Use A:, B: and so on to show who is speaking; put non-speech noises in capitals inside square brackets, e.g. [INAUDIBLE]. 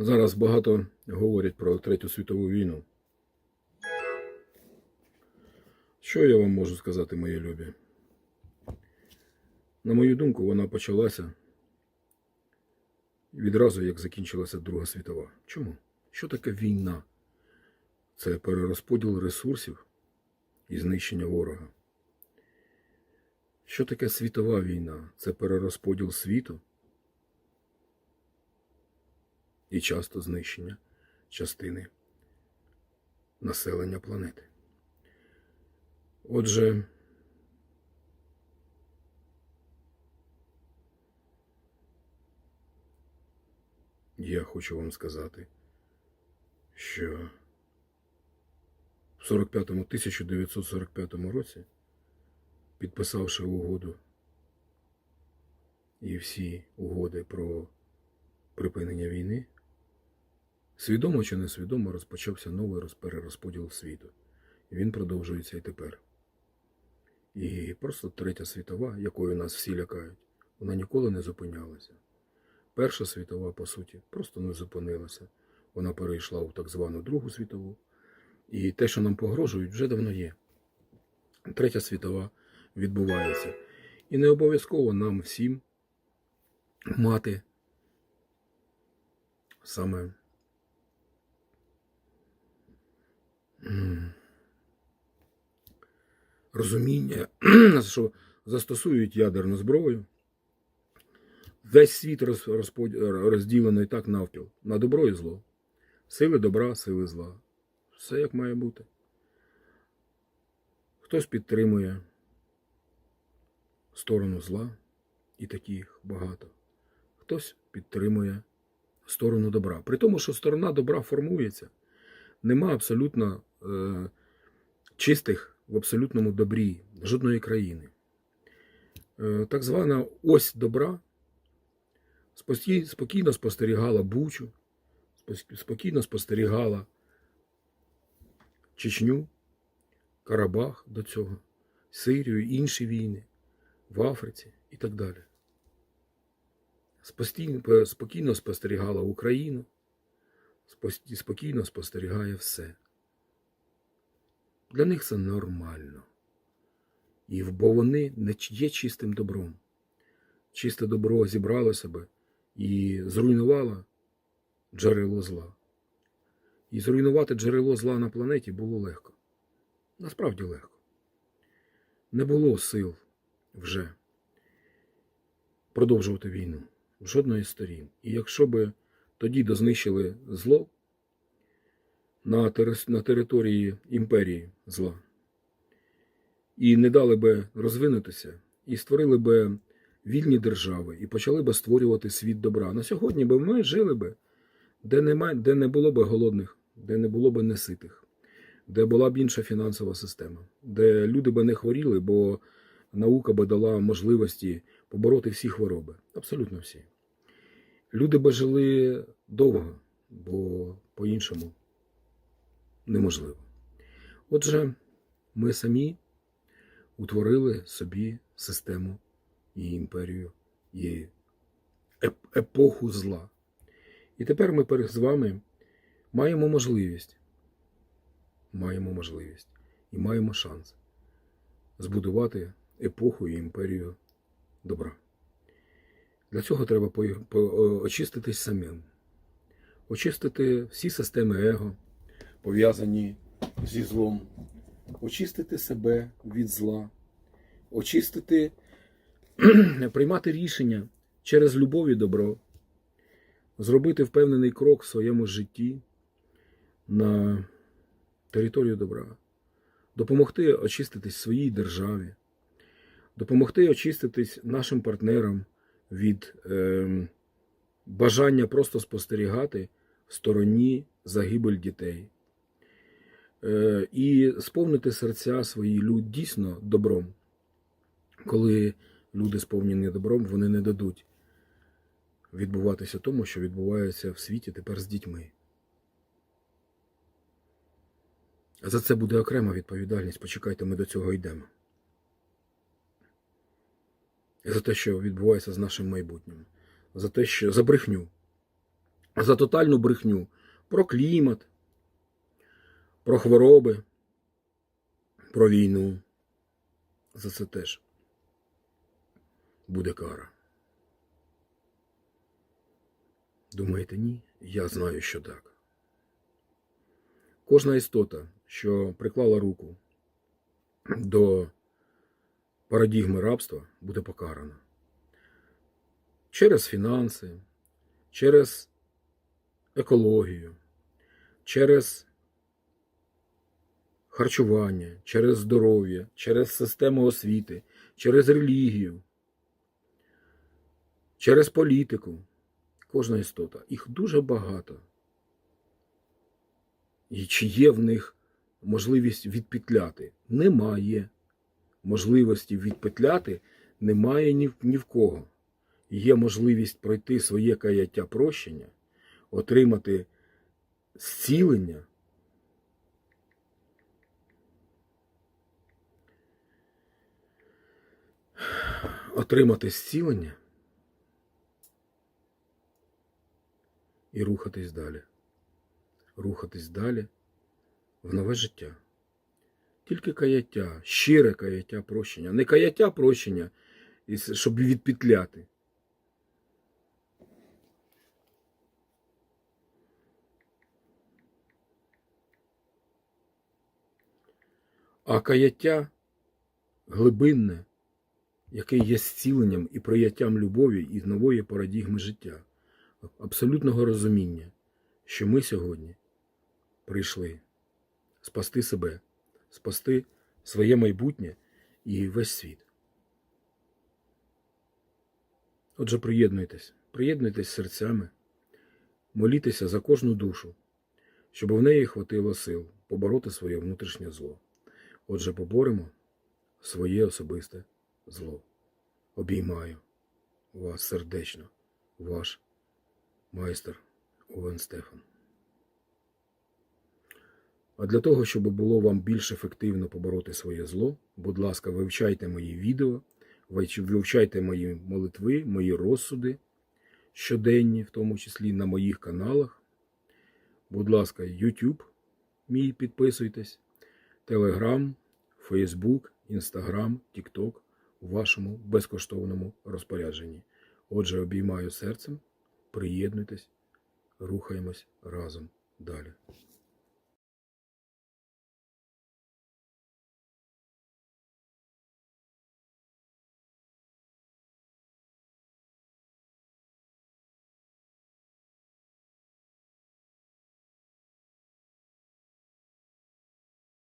A: Зараз багато говорять про Третю світову війну. Що я вам можу сказати, мої любі? На мою думку, вона почалася відразу, як закінчилася Друга світова. Чому? Що таке війна? Це перерозподіл ресурсів і знищення ворога. Що таке світова війна? Це перерозподіл світу і часто знищення частини населення планети. Отже, я хочу вам сказати, що в 45-му, 1945 році, підписавши угоду і всі угоди про припинення війни, свідомо чи несвідомо розпочався новий роз- перерозподіл світу. Він продовжується і тепер. І просто Третя світова, якою нас всі лякають, вона ніколи не зупинялася. Перша світова, по суті, просто не зупинилася. Вона перейшла у так звану Другу світову. І те, що нам погрожують, вже давно є. Третя світова відбувається. І не обов'язково нам всім мати саме розуміння, [CLEARS THROAT] що застосують ядерну зброю. Весь світ роз- розпод- розділено і так навпіл на добро і зло. Сили добра, сили зла. Все як має бути. Хтось підтримує сторону зла, і таких багато. Хтось підтримує сторону добра. При тому, що сторона добра формується, нема абсолютно е, чистих в абсолютному добрі жодної країни. Е, так звана ось добра спокійно спостерігала Бучу, спокійно спостерігала Чечню, Карабах до цього, Сирію, інші війни в Африці і так далі. Спостійно- Спокійно спостерігала Україну, спокійно спостерігає все. Для них це нормально. І бо вони не є чистим добром. Чисте добро зібрало себе і зруйнувало джерело зла. І зруйнувати джерело зла на планеті було легко. Насправді легко. Не було сил вже продовжувати війну жодної з сторін. І якщо би тоді дознищили зло на, на території імперії зла і не дали би розвинутися, і створили би вільні держави, і почали би створювати світ добра. На сьогодні би ми жили би, де, нема, де не було би голодних, де не було би неситих, де була б інша фінансова система, де люди би не хворіли, бо наука би дала можливості побороти всі хвороби. Абсолютно всі. Люди би жили довго, бо по-іншому неможливо. Отже, ми самі утворили собі систему і імперію, і епоху зла. І тепер ми з вами маємо можливість, маємо можливість і маємо шанс збудувати епоху і імперію добра. Для цього треба очиститись самим, очистити всі системи его, пов'язані зі злом, очистити себе від зла, очистити, [CLEARS THROAT] приймати рішення через любов і добро, зробити впевнений крок в своєму житті на територію добра, допомогти очиститись своїй державі, допомогти очиститись нашим партнерам від е, бажання просто спостерігати в стороні загибель дітей. Е, і сповнити серця свої люд дійсно добром. Коли люди сповнені добром, вони не дадуть відбуватися тому, що відбувається в світі тепер з дітьми. А за це буде окрема відповідальність. Почекайте, ми до цього йдемо. За те, що відбувається з нашим майбутнім, за те, що за брехню, за тотальну брехню про клімат, про хвороби, про війну. За це теж буде кара. Думаєте, ні? Я знаю, що так. Кожна істота, що приклала руку до парадігми рабства, буде покарана. Через фінанси, через екологію, через харчування, через здоров'я, через систему освіти, через релігію, через політику. Кожна істота. Їх дуже багато. І чи є в них можливість відпетляти? Немає. Можливості відпетляти немає ні в, ні в кого. Є можливість пройти своє каяття прощення, отримати зцілення. Отримати зцілення і рухатись далі. Рухатись далі в нове життя. Тільки каяття, щире каяття прощення. Не каяття прощення, щоб відпетляти. А каяття глибинне, яке є зціленням і прияттям любові і нової парадігми життя, абсолютного розуміння, що ми сьогодні прийшли спасти себе, спасти своє майбутнє і весь світ. Отже, приєднуйтесь, приєднуйтесь серцями, молітеся за кожну душу, щоб в неї хватило сил побороти своє внутрішнє зло. Отже, поборемо своє особисте зло. Обіймаю вас сердечно, ваш майстер Овен Стефан. А для того, щоб було вам більш ефективно побороти своє зло, будь ласка, вивчайте мої відео, вивчайте мої молитви, мої розсуди щоденні, в тому числі на моїх каналах. Будь ласка, YouTube мій підписуйтесь, Telegram, Facebook, Instagram, TikTok у вашому безкоштовному розпорядженні. Отже, обіймаю серцем, приєднуйтесь, рухаємось разом далі.